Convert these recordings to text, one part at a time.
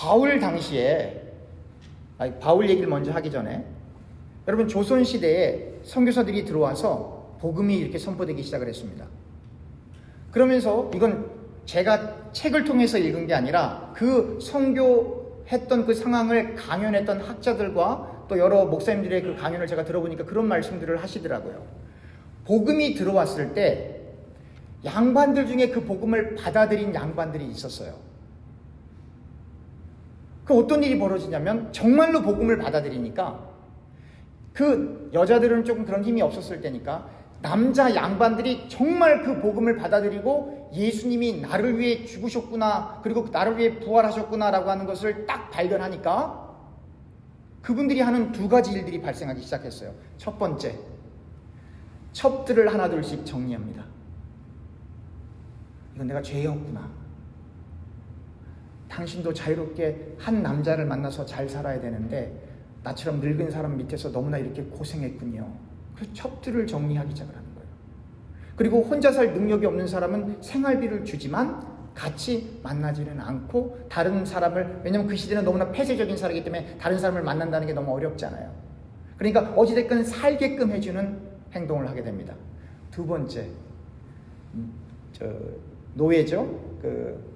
바울 당시에 아니, 바울 얘기를 먼저 하기 전에 여러분 조선 시대에 선교사들이 들어와서 복음이 이렇게 선포되기 시작을 했습니다. 그러면서 이건 제가 책을 통해서 읽은 게 아니라 그 선교했던 그 상황을 강연했던 학자들과 또 여러 목사님들의 그 강연을 제가 들어보니까 그런 말씀들을 하시더라고요. 복음이 들어왔을 때 양반들 중에 그 복음을 받아들인 양반들이 있었어요. 그 어떤 일이 벌어지냐면 정말로 복음을 받아들이니까 그 여자들은 조금 그런 힘이 없었을 때니까 남자 양반들이 정말 그 복음을 받아들이고 예수님이 나를 위해 죽으셨구나 그리고 나를 위해 부활하셨구나라고 하는 것을 딱 발견하니까 그분들이 하는 두 가지 일들이 발생하기 시작했어요. 첫 번째, 첩들을 하나둘씩 정리합니다. 이건 내가 죄였구나. 당신도 자유롭게 한 남자를 만나서 잘 살아야 되는데 나처럼 늙은 사람 밑에서 너무나 이렇게 고생했군요. 그래서 첩들을 정리하기 시작을 하는 거예요. 그리고 혼자 살 능력이 없는 사람은 생활비를 주지만 같이 만나지는 않고 다른 사람을 왜냐면 그 시대는 너무나 폐쇄적인 사회이기 때문에 다른 사람을 만난다는 게 너무 어렵잖아요. 그러니까 어찌됐건 살게끔 해주는 행동을 하게 됩니다. 두 번째, 음, 저 노예죠. 그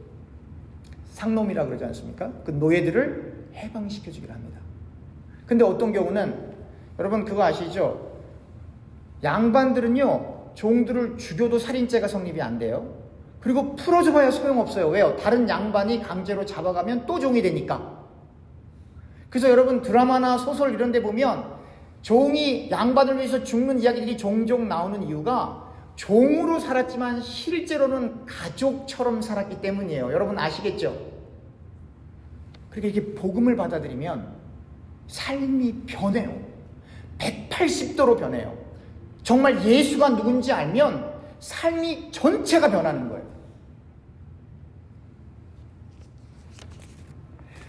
상놈이라 그러지 않습니까? 그 노예들을 해방시켜주기를 합니다. 근데 어떤 경우는 여러분 그거 아시죠? 양반들은요 종들을 죽여도 살인죄가 성립이 안 돼요. 그리고 풀어줘봐야 소용없어요. 왜요? 다른 양반이 강제로 잡아가면 또 종이 되니까. 그래서 여러분 드라마나 소설 이런 데 보면 종이 양반을 위해서 죽는 이야기들이 종종 나오는 이유가 종으로 살았지만 실제로는 가족처럼 살았기 때문이에요. 여러분 아시겠죠? 그렇게 이렇게 복음을 받아들이면 삶이 변해요. 180도로 변해요. 정말 예수가 누군지 알면 삶이 전체가 변하는 거예요.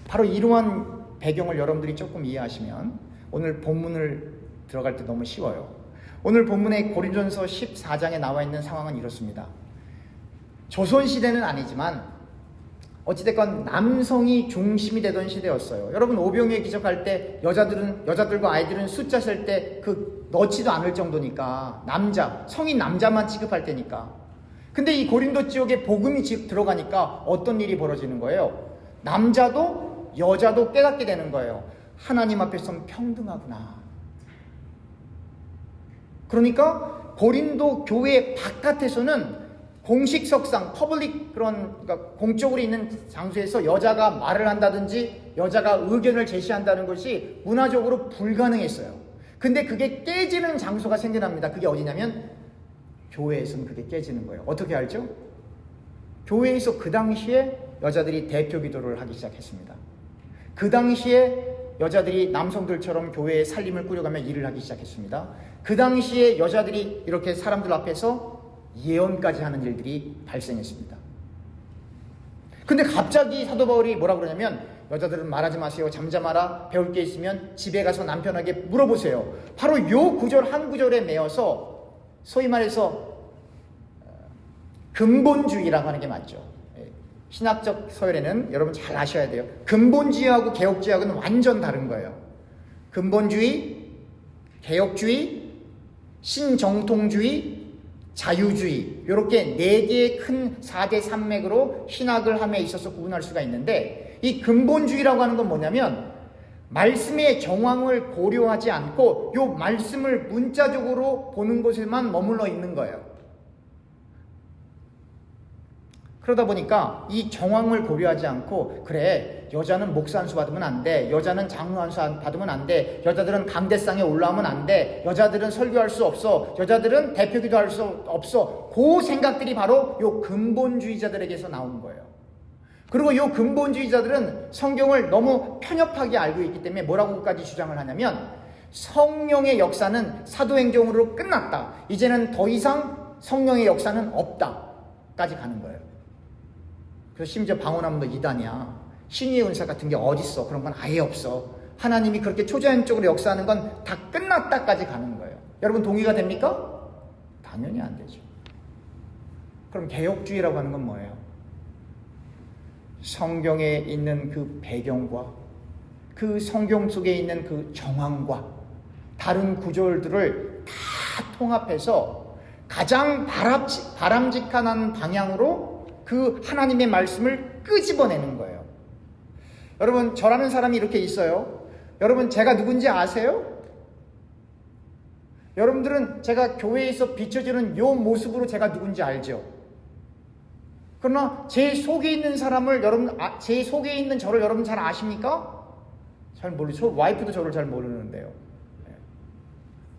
바로 이러한 배경을 여러분들이 조금 이해하시면 오늘 본문을 들어갈 때 너무 쉬워요. 오늘 본문의 고린전서 14장에 나와 있는 상황은 이렇습니다. 조선 시대는 아니지만 어찌됐건 남성이 중심이 되던 시대였어요. 여러분 오병이에 기적할 때 여자들은 여자들과 아이들은 숫자 셀 때 그 넣지도 않을 정도니까 남자 성인 남자만 취급할 때니까. 근데 이 고린도 지역에 복음이 지- 들어가니까 어떤 일이 벌어지는 거예요? 남자도 여자도 깨닫게 되는 거예요. 하나님 앞에서는 평등하구나. 그러니까 고린도 교회 바깥에서는 공식 석상, 퍼블릭 그런 그러니까 공적으로 있는 장소에서 여자가 말을 한다든지 여자가 의견을 제시한다는 것이 문화적으로 불가능했어요. 근데 그게 깨지는 장소가 생겨납니다. 그게 어디냐면 교회에서는 그게 깨지는 거예요. 어떻게 알죠? 교회에서 그 당시에 여자들이 대표 기도를 하기 시작했습니다. 그 당시에 여자들이 남성들처럼 교회에 살림을 꾸려가며 일을 하기 시작했습니다. 그 당시에 여자들이 이렇게 사람들 앞에서 예언까지 하는 일들이 발생했습니다. 근데 갑자기 사도 바울이 뭐라 그러냐면 여자들은 말하지 마세요. 잠잠하라. 배울 게 있으면 집에 가서 남편에게 물어보세요. 바로 요 구절 한 구절에 매어서 소위 말해서 어, 근본주의라고 하는 게 맞죠. 예. 신학적 서열에는 여러분 잘 아셔야 돼요. 근본주의하고 개혁주의하고는 완전 다른 거예요. 근본주의, 개혁주의, 신정통주의, 자유주의 이렇게 네 개의 큰 4대 산맥으로 신학을 함에 있어서 구분할 수가 있는데 이 근본주의라고 하는 건 뭐냐면 말씀의 정황을 고려하지 않고 요 말씀을 문자적으로 보는 곳에만 머물러 있는 거예요. 그러다 보니까 이 정황을 고려하지 않고 그래 여자는 목사 한수 받으면 안 돼. 여자는 장로 한수 받으면 안 돼. 여자들은 강대상에 올라오면 안 돼. 여자들은 설교할 수 없어. 여자들은 대표기도 할 수 없어. 그 생각들이 바로 요 근본주의자들에게서 나오는 거예요. 그리고 요 근본주의자들은 성경을 너무 편협하게 알고 있기 때문에 뭐라고까지 주장을 하냐면 성령의 역사는 사도행정으로 끝났다. 이제는 더 이상 성령의 역사는 없다 까지 가는 거예요. 그래서 심지어 방언하면도 이단이야. 신의 은사 같은 게 어딨어? 그런 건 아예 없어. 하나님이 그렇게 초자연적으로 역사하는 건 다 끝났다까지 가는 거예요. 여러분 동의가 됩니까? 당연히 안 되죠. 그럼 개혁주의라고 하는 건 뭐예요? 성경에 있는 그 배경과 그 성경 속에 있는 그 정황과 다른 구절들을 다 통합해서 가장 바람직, 바람직한 방향으로 그 하나님의 말씀을 끄집어내는 거예요. 여러분, 저라는 사람이 이렇게 있어요. 여러분, 제가 누군지 아세요? 여러분들은 제가 교회에서 비춰지는 요 모습으로 제가 누군지 알죠? 그러나 제 속에 있는 사람을 여러분, 아, 제 속에 있는 저를 여러분 잘 아십니까? 잘 모르죠. 와이프도 저를 잘 모르는데요. 네.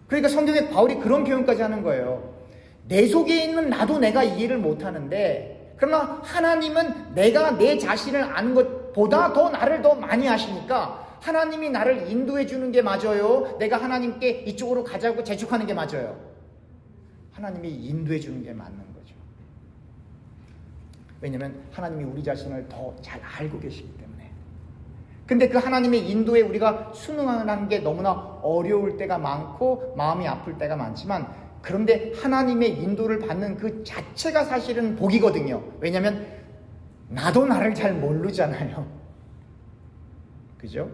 그러니까 성경에 바울이 그런 표현까지 하는 거예요. 내 속에 있는 나도 내가 이해를 못 하는데, 그러나 하나님은 내가 내 자신을 아는 것보다 더 나를 더 많이 아시니까 하나님이 나를 인도해 주는 게 맞아요. 내가 하나님께 이쪽으로 가자고 재촉하는 게 맞아요. 하나님이 인도해 주는 게 맞는 거죠. 왜냐면 하나님이 우리 자신을 더 잘 알고 계시기 때문에. 근데 그 하나님의 인도에 우리가 순응하는 게 너무나 어려울 때가 많고 마음이 아플 때가 많지만 그런데 하나님의 인도를 받는 그 자체가 사실은 복이거든요. 왜냐면 나도 나를 잘 모르잖아요. 그죠?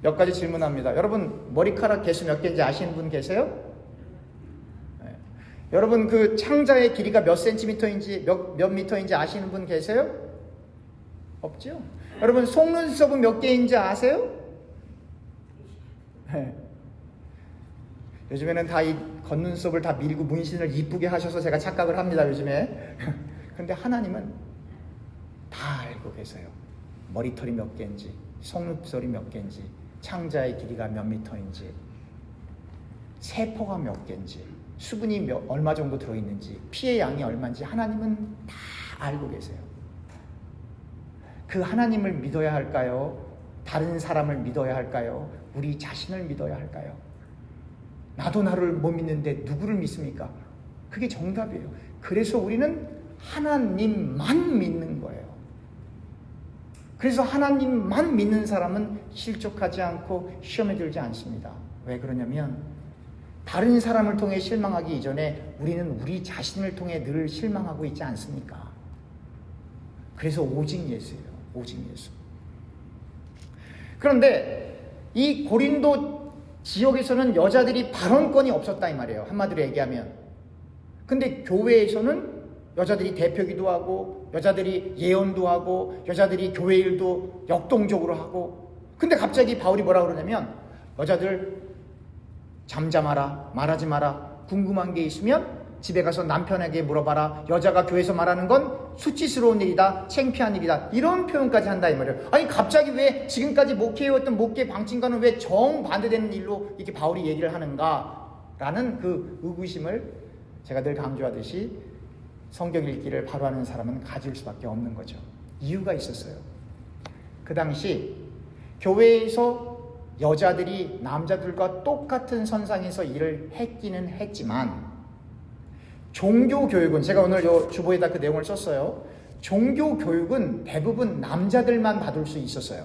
몇 가지 질문합니다. 여러분 머리카락 개수 몇 개인지 아시는 분 계세요? 네. 여러분 그 창자의 길이가 몇 센티미터인지 몇, 몇 미터인지 아시는 분 계세요? 없죠? 여러분 속눈썹은 몇 개인지 아세요? 네. 요즘에는 다 이 겉눈썹을 다 밀고 문신을 이쁘게 하셔서 제가 착각을 합니다 요즘에 근데 하나님은 다 알고 계세요 머리털이 몇 개인지 속눈썹이 몇 개인지 창자의 길이가 몇 미터인지 세포가 몇 개인지 수분이 몇, 얼마 정도 들어있는지 피의 양이 얼마인지 하나님은 다 알고 계세요 그 하나님을 믿어야 할까요? 다른 사람을 믿어야 할까요? 우리 자신을 믿어야 할까요? 나도 나를 못 믿는데 누구를 믿습니까? 그게 정답이에요. 그래서 우리는 하나님만 믿는 거예요. 그래서 하나님만 믿는 사람은 실족하지 않고 시험에 들지 않습니다. 왜 그러냐면 다른 사람을 통해 실망하기 이전에 우리는 우리 자신을 통해 늘 실망하고 있지 않습니까? 그래서 오직 예수예요. 오직 예수. 그런데 이 고린도 지역에서는 여자들이 발언권이 없었다 이 말이에요. 한마디로 얘기하면. 근데 교회에서는 여자들이 대표기도 하고 여자들이 예언도 하고 여자들이 교회 일도 역동적으로 하고 근데 갑자기 바울이 뭐라 그러냐면 여자들 잠잠하라 말하지 마라 궁금한 게 있으면 집에 가서 남편에게 물어봐라. 여자가 교회에서 말하는 건 수치스러운 일이다 창피한 일이다. 이런 표현까지 한다 이 말이에요 아니 갑자기 왜 지금까지 목회해왔던 목회 방침과는 왜 정반대되는 일로 이렇게 바울이 얘기를 하는가? 라는 그 의구심을 제가 늘 강조하듯이 성경 읽기를 바로 하는 사람은 가질 수밖에 없는 거죠. 이유가 있었어요. 그 당시 교회에서 여자들이 남자들과 똑같은 선상에서 일을 했기는 했지만 종교 교육은 제가 오늘 요 주보에다 그 내용을 썼어요. 종교 교육은 대부분 남자들만 받을 수 있었어요.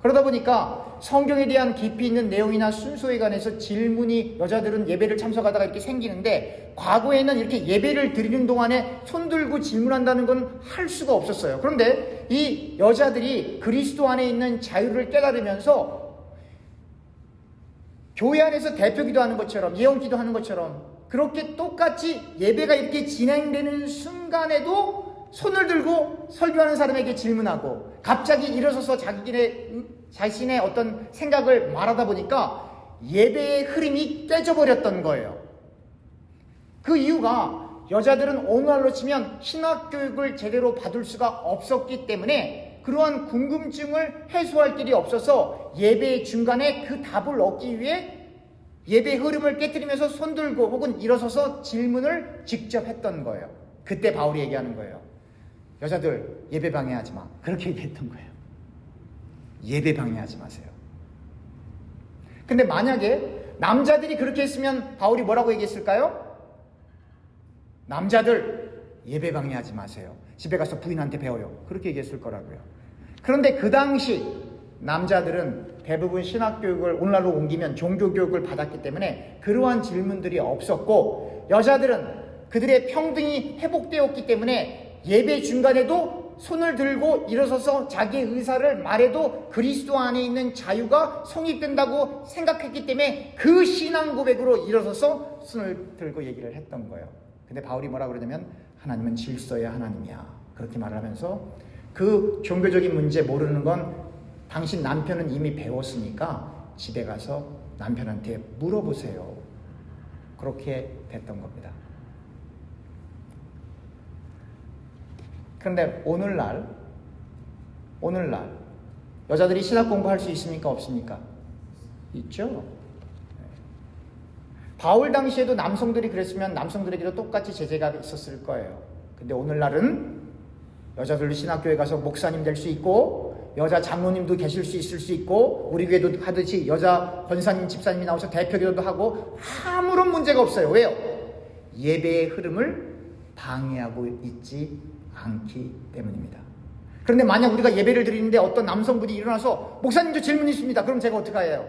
그러다 보니까 성경에 대한 깊이 있는 내용이나 순서에 관해서 질문이 여자들은 예배를 참석하다가 이렇게 생기는데 과거에는 이렇게 예배를 드리는 동안에 손 들고 질문한다는 건 할 수가 없었어요. 그런데 이 여자들이 그리스도 안에 있는 자유를 깨달으면서 교회 안에서 대표 기도하는 것처럼 예언 기도하는 것처럼 그렇게 똑같이 예배가 이렇게 진행되는 순간에도 손을 들고 설교하는 사람에게 질문하고 갑자기 일어서서 자기네 자신의 어떤 생각을 말하다 보니까 예배의 흐름이 깨져버렸던 거예요. 그 이유가 여자들은 오늘날로 치면 신학 교육을 제대로 받을 수가 없었기 때문에 그러한 궁금증을 해소할 길이 없어서 예배 중간에 그 답을 얻기 위해 예배 흐름을 깨뜨리면서 손들고 혹은 일어서서 질문을 직접 했던 거예요. 그때 바울이 얘기하는 거예요. 여자들 예배 방해하지 마. 그렇게 얘기했던 거예요. 예배 방해하지 마세요. 근데 만약에 남자들이 그렇게 했으면 바울이 뭐라고 얘기했을까요? 남자들 예배 방해하지 마세요. 집에 가서 부인한테 배워요. 그렇게 얘기했을 거라고요. 그런데 그 당시 남자들은 대부분 신학교육을 오늘날로 옮기면 종교교육을 받았기 때문에 그러한 질문들이 없었고 여자들은 그들의 평등이 회복되었기 때문에 예배 중간에도 손을 들고 일어서서 자기의 의사를 말해도 그리스도 안에 있는 자유가 성립된다고 생각했기 때문에 그 신앙 고백으로 일어서서 손을 들고 얘기를 했던 거예요. 근데 바울이 뭐라 그러냐면 하나님은 질서의 하나님이야. 그렇게 말을 하면서 그 종교적인 문제 모르는 건 당신 남편은 이미 배웠으니까 집에 가서 남편한테 물어보세요. 그렇게 됐던 겁니다. 그런데 오늘날, 오늘날, 여자들이 신학 공부할 수 있습니까? 없습니까? 있죠. 네. 바울 당시에도 남성들이 그랬으면 남성들에게도 똑같이 제재가 있었을 거예요. 근데 오늘날은 여자들도 신학교에 가서 목사님 될 수 있고, 여자 장로님도 계실 수 있을 수 있고, 우리 교회도 하듯이 여자 권사님, 집사님이 나오셔서 대표 기도도 하고, 아무런 문제가 없어요. 왜요? 예배의 흐름을 방해하고 있지 않기 때문입니다. 그런데 만약 우리가 예배를 드리는데 어떤 남성분이 일어나서 목사님도 질문 있습니다. 그럼 제가 어떻게 해요?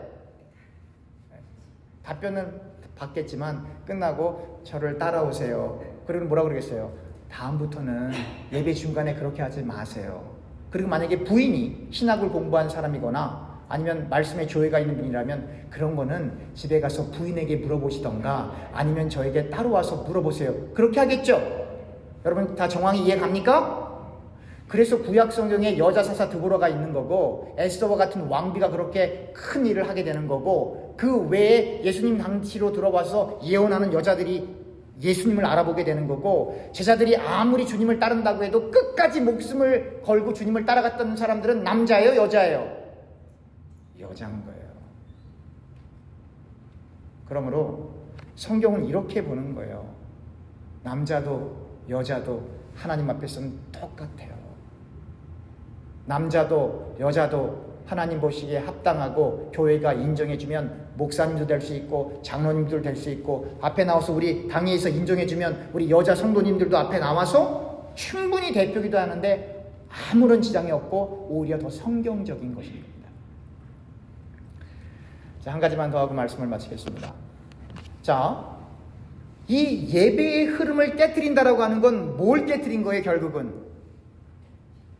답변은 받겠지만 끝나고 저를 따라오세요. 그리고 뭐라 그러겠어요? 다음부터는 예배 중간에 그렇게 하지 마세요. 그리고 만약에 부인이 신학을 공부한 사람이거나 아니면 말씀에 조예가 있는 분이라면 그런 거는 집에 가서 부인에게 물어보시던가 아니면 저에게 따로 와서 물어보세요. 그렇게 하겠죠? 여러분 다 정황이 이해 갑니까? 그래서 구약 성경에 여자 사사 드보라가 있는 거고 에스더와 같은 왕비가 그렇게 큰 일을 하게 되는 거고 그 외에 예수님 당시로 들어와서 예언하는 여자들이 예수님을 알아보게 되는 거고 제자들이 아무리 주님을 따른다고 해도 끝까지 목숨을 걸고 주님을 따라갔던 사람들은 남자예요, 여자예요? 여자인 거예요. 그러므로 성경은 이렇게 보는 거예요. 남자도 여자도 하나님 앞에서는 똑같아요. 남자도 여자도 하나님 보시기에 합당하고 교회가 인정해주면 목사님도 될 수 있고 장로님도 될 수 있고 앞에 나와서 우리 당회에서 인정해주면 우리 여자 성도님들도 앞에 나와서 충분히 대표기도 하는데 아무런 지장이 없고 오히려 더 성경적인 것입니다. 자, 한 가지만 더 하고 말씀을 마치겠습니다. 자, 이 예배의 흐름을 깨뜨린다라고 하는 건 뭘 깨뜨린 거예요, 결국은?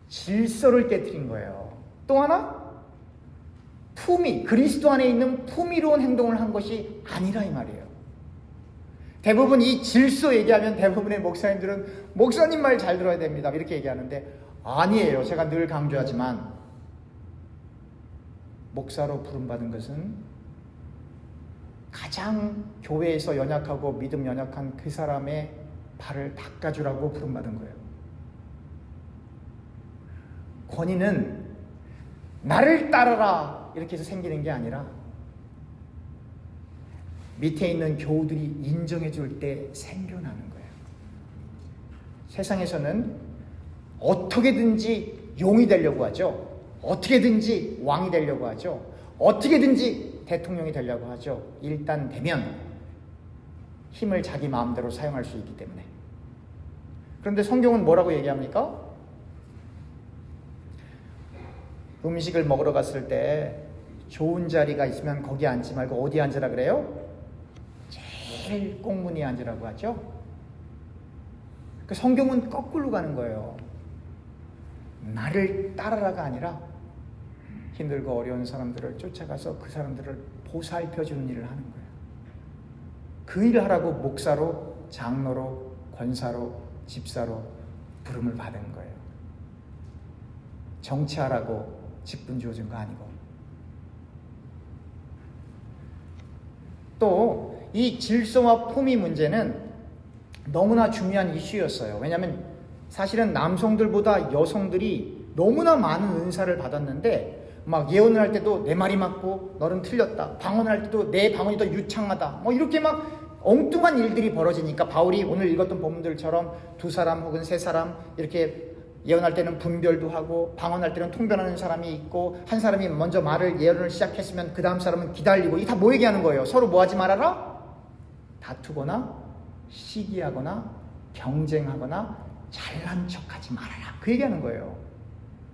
질서를 깨뜨린 거예요. 또 하나? 품위, 그리스도 안에 있는 품위로운 행동을 한 것이 아니라 이 말이에요. 대부분 이 질서 얘기하면 대부분의 목사님들은 목사님 말 잘 들어야 됩니다. 이렇게 얘기하는데 아니에요. 제가 늘 강조하지만 목사로 부름받은 것은 가장 교회에서 연약하고 믿음 연약한 그 사람의 발을 닦아주라고 부름받은 거예요. 권위는 나를 따르라 이렇게 해서 생기는 게 아니라 밑에 있는 교우들이 인정해 줄 때 생겨나는 거예요. 세상에서는 어떻게든지 용이 되려고 하죠. 어떻게든지 왕이 되려고 하죠. 어떻게든지 대통령이 되려고 하죠. 일단 되면 힘을 자기 마음대로 사용할 수 있기 때문에. 그런데 성경은 뭐라고 얘기합니까? 음식을 먹으러 갔을 때 좋은 자리가 있으면 거기 앉지 말고 어디 앉으라 그래요? 제일 꽁무니 앉으라고 하죠. 그 성경은 거꾸로 가는 거예요. 나를 따라라가 아니라 힘들고 어려운 사람들을 쫓아가서 그 사람들을 보살펴 주는 일을 하는 거예요. 그 일을 하라고 목사로, 장로로, 권사로, 집사로 부름을 받은 거예요. 정치하라고 직분 주어진 거 아니고. 또 이 질서와 품위 문제는 너무나 중요한 이슈였어요. 왜냐하면 사실은 남성들보다 여성들이 너무나 많은 은사를 받았는데 막 예언을 할 때도 내 말이 맞고 너는 틀렸다. 방언을 할 때도 내 방언이 더 유창하다. 뭐 이렇게 막 엉뚱한 일들이 벌어지니까 바울이 오늘 읽었던 본문들처럼 두 사람 혹은 세 사람 이렇게 예언할 때는 분별도 하고 방언할 때는 통변하는 사람이 있고 한 사람이 먼저 말을 예언을 시작했으면 그 다음 사람은 기다리고 이 다 뭐 얘기하는 거예요? 서로 뭐 하지 말아라? 다투거나 시기하거나 경쟁하거나 잘난 척하지 말아라. 그 얘기하는 거예요.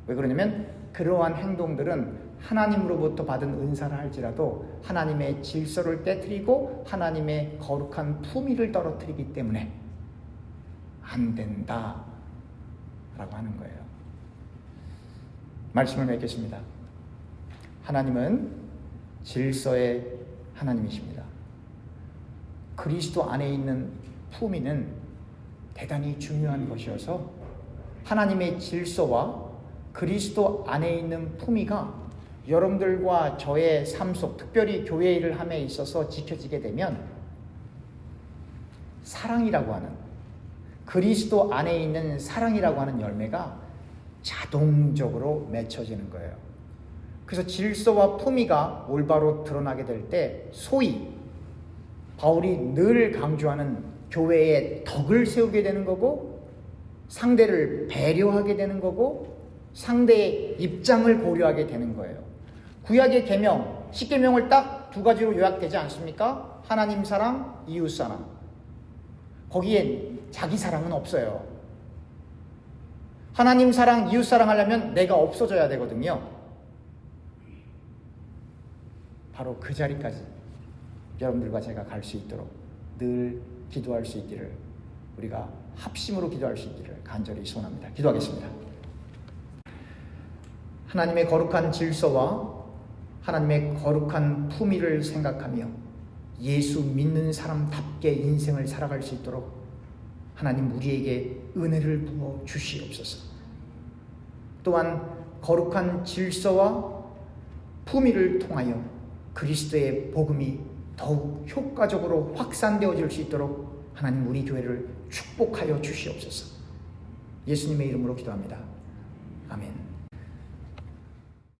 왜 그러냐면 그러한 행동들은 하나님으로부터 받은 은사를 할지라도 하나님의 질서를 깨뜨리고 하나님의 거룩한 품위를 떨어뜨리기 때문에 안 된다. 라고 하는 거예요. 말씀을 맺겠습니다. 하나님은 질서의 하나님이십니다. 그리스도 안에 있는 품위는 대단히 중요한 것이어서 하나님의 질서와 그리스도 안에 있는 품위가 여러분들과 저의 삶 속, 특별히 교회 일을 함에 있어서 지켜지게 되면 사랑이라고 하는 그리스도 안에 있는 사랑이라고 하는 열매가 자동적으로 맺혀지는 거예요. 그래서 질서와 품위가 올바로 드러나게 될 때 소위 바울이 늘 강조하는 교회의 덕을 세우게 되는 거고 상대를 배려하게 되는 거고 상대의 입장을 고려하게 되는 거예요. 구약의 계명, 십계명을 딱 두 가지로 요약되지 않습니까? 하나님 사랑, 이웃 사랑. 거기에 자기 사랑은 없어요. 하나님 사랑, 이웃 사랑 하려면 내가 없어져야 되거든요. 바로 그 자리까지 여러분들과 제가 갈 수 있도록 늘 기도할 수 있기를 우리가 합심으로 기도할 수 있기를 간절히 소원합니다. 기도하겠습니다. 하나님의 거룩한 질서와 하나님의 거룩한 품위를 생각하며 예수 믿는 사람답게 인생을 살아갈 수 있도록 하나님 우리에게 은혜를 부어 주시옵소서. 또한 거룩한 질서와 품위를 통하여 그리스도의 복음이 더욱 효과적으로 확산되어질 수 있도록 하나님 우리 교회를 축복하여 주시옵소서. 예수님의 이름으로 기도합니다. 아멘.